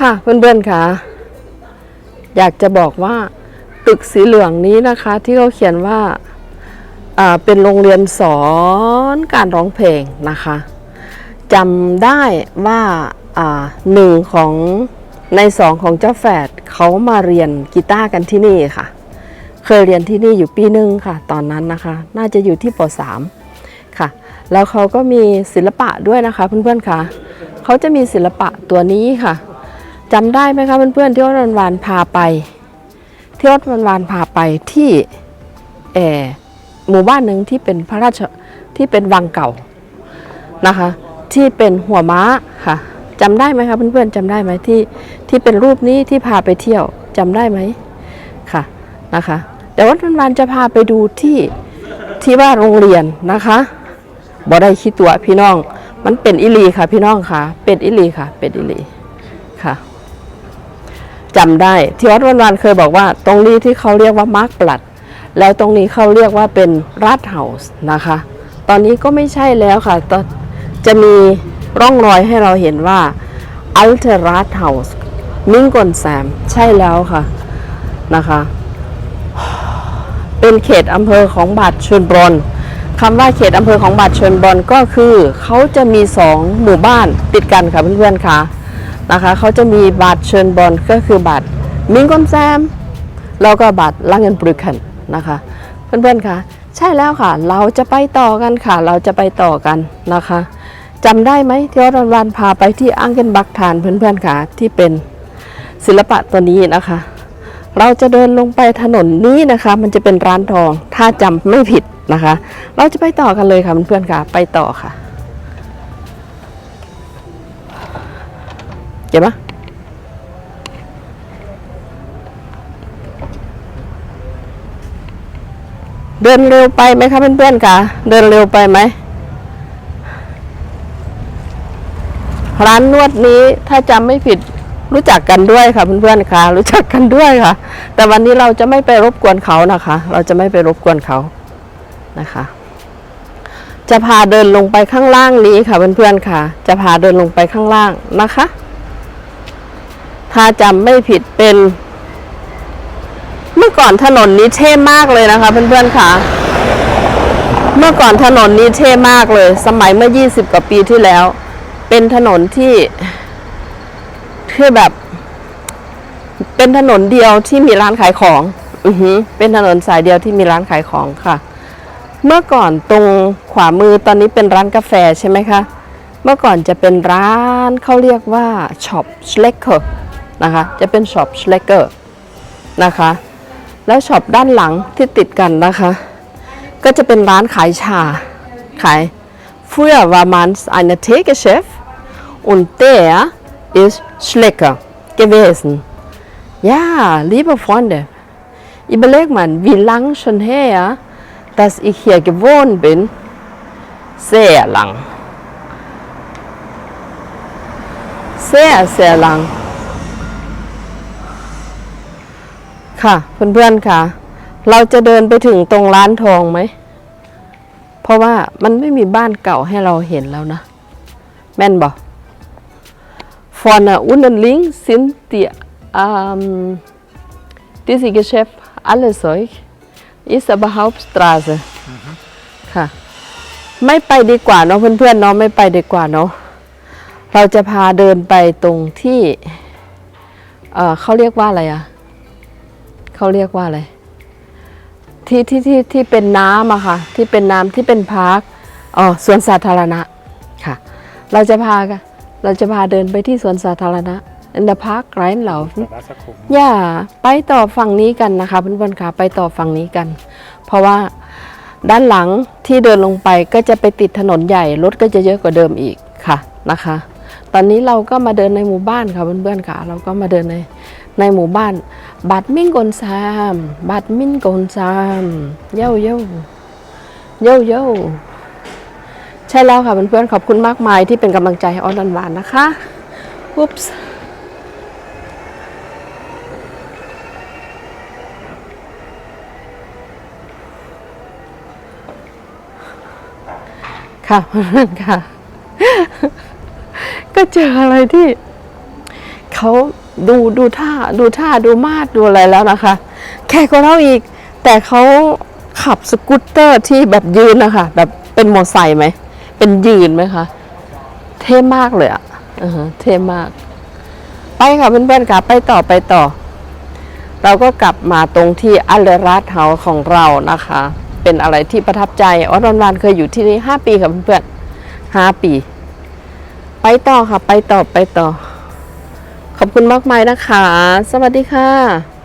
ค่ะเพื่อนๆค่ะ อยากจะบอกว่าตึกสีเหลืองนี้นะคะ ที่เขาเขียนว่าาเป็นโรงเรียนสอนการร้องเพลงนะคะจำได้ว่าอ่าหนึ่งของในสองของเจ้าแฝดเขามาเรียนกีตาร์กันที่นี่ค่ะ เคยเรียนที่นี่อยู่ปีหนึ่งค่ะ ตอนนั้นนะคะ น่าจะอยู่ที่ป .3 ค่ะ แล้วเขาก็มีศิลปะด้วยนะคะเพื่อนๆค่ะเขาจะมีศิลปะตัวนี้ค่ะ จำได้ไหมคะเพื่อนๆที่วัดวันวานพาไปที่วัดวันวานพาไปที่เอหมู่บ้านหนึ่งที่เป็นพระราชที่เป็นวังเก่านะคะ ที่เป็นหัวม้าค่ะจำได้ไหมคะเพื่อนๆจำได้ไหมที่ที่เป็นรูปนี้ที่พาไปเที่ยวจำได้ไหมค่ะนะคะ แต่วัดวันวานจะพาไปดูที่ที่ว่าโรงเรียนนะคะบ่ได้คิดตัวพี่น้อง มันเป็นอิลีค่ะ พี่น้องค่ะ เป็นอิลีค่ะ เป็นอิลีค่ะ จำได้ที่วัดวันวานเคยบอกว่า ตรงนี้ที่เขาเรียกว่ามาร์กปลัด แล้วตรงนี้เขาเรียกว่าเป็นรัดเฮาส์นะคะ ตอนนี้ก็ไม่ใช่แล้วค่ะจะมีร่องรอยให้เราเห็นว่าอัลเทอร์รัดเฮาส์มิงกอนแซม ใช่แล้วค่ะนะคะ เป็นเขตอำเภอของบาดชนบรอนคำว่าเขตอำเภอของบาดชนบรอนก็คือ เขาจะมีสองหมู่บ้านติดกันค่ะเพื่อนๆค่ะ นะคะเขาจะมีบาทเชิญบอลก็คือบาทมิงกอนแซม แล้วก็บาทลังเงินบริคันนะคะ เพื่อนๆคะใช่แล้วค่ะ เราจะไปต่อกันค่ะ เราจะไปต่อกันนะคะจำได้ไหมที่วัดวันวานพาไปที่อังเกนบักทานเพื่อนๆค่ะที่เป็นศิลปะตัวนี้นะคะ เราจะเดินลงไปถนนนี้นะคะ มันจะเป็นร้านทองถ้าจำไม่ผิดนะคะ เราจะไปต่อกันเลยค่ะเพื่อนๆค่ะ ไปต่อค่ะ เก็บปะเดินเร็วไปไหมคะเพื่อนๆคะเดินเร็วไปไหม ร้านนวดนี้ถ้าจำไม่ผิดรู้จักกันด้วยค่ะเพื่อนๆค่ะรู้จักกันด้วยค่ะ แต่วันนี้เราจะไม่ไปรบกวนเขานะคะ เราจะไม่ไปรบกวนเขานะคะ จะพาเดินลงไปข้างล่างนี้ค่ะเพื่อนๆค่ะ จะพาเดินลงไปข้างล่างนะคะ ถ้าจำไม่ผิดเป็น เมื่อก่อนถนนนี้เท่มากเลยนะคะ เพื่อนๆค่ะ เมื่อก่อนถนนนี้เท่มากเลย สมัยเมื่อ 20 กว่าปีที่แล้ว เป็นถนนที่คือแบบ เป็นถนนเดียวที่มีร้านขายของ อือเป็นถนนสายเดียวที่มีร้านขายของค่ะ เมื่อก่อนตรงขวามือตอนนี้เป็นร้านกาแฟใช่ไหมคะเมื่อก่อนจะเป็นร้านเขาเรียกว่าช็อปเลกเกอร์ นะคะ จะเป็นช็อปชเลกเกอร์นะคะ แล้วช็อปด้านหลังที่ติดกันนะคะ ก็จะเป็นร้านขายชา ขาย Früher war man eine Teegeschäft und der ist Schlecker gewesen. Ja, liebe Freunde, überleg mal, wie lang schon her, dass ich hier gewohnt bin. Sehr lang. Sehr, sehr lang. ค่ะ เพื่อนๆค่ะ เราจะเดินไปถึงตรงร้านทองไหม เพราะว่ามันไม่มีบ้านเก่าให้เราเห็นแล้วนะ แม่นบอก Vorne unten links sind die ähm, diese Geschäft alles solch ist aber Hauptstraße ค่ะ ไม่ไปดีกว่าเนาะเพื่อนๆเนาะไม่ไปดีกว่าเนาะเราจะพาเดินไปตรงที่ เออเขาเรียกว่าอะไรอะ เขาเรียกว่าอะไรที่ที่ที่ที่เป็นน้ำอะค่ะ ที่เป็นน้ำที่เป็นพาร์คอ๋อสวนสาธารณะค่ะ เราจะพากันเราจะพาเดินไปที่สวนสาธารณะ in the park reinlaufen Der Wasserkuchen. อย่าไปต่อฝั่งนี้กันนะคะเพื่อนๆค่ะไปต่อฝั่งนี้กัน เพราะว่าด้านหลังที่เดินลงไปก็จะไปติดถนนใหญ่รถก็จะเยอะกว่าเดิมอีกค่ะนะคะ ตอนนี้เราก็มาเดินในหมู่บ้านค่ะเพื่อนๆค่ะ เราก็มาเดินในในหมู่บ้าน บัดมิงกอนซามบัดมิงกอนซามเย้าเย้าเย้าเย้าใช่แล้วค่ะเพื่อนๆขอบคุณมากมายที่เป็นกำลังใจให้ออนหวานนะคะอุ๊ปส์ค่ะค่ะ ก็เจออะไรที่เขา ดูดูท่าดูท่าดูมาดดูอะไรแล้วนะคะ แค่ก็เล่าอีก แต่เขาขับสกูตเตอร์ที่แบบยืนนะคะแบบเป็นมอเตอร์ไซค์ไหม เป็นยืนไหมคะ เท่มากเลยอะอือฮะเท่มาก ไปค่ะเพื่อนๆค่ะไปต่อไปต่อ เราก็กลับมาตรงที่อัลเลรัสเฮาของเรานะคะ เป็นอะไรที่ประทับใจออสวันเคยอยู่ที่นี่ห้าปีค่ะเพื่อนๆห้าปี ไปต่อค่ะ ไปต่อไปต่อ ขอบคุณมากมายนะคะ สวัสดีค่ะ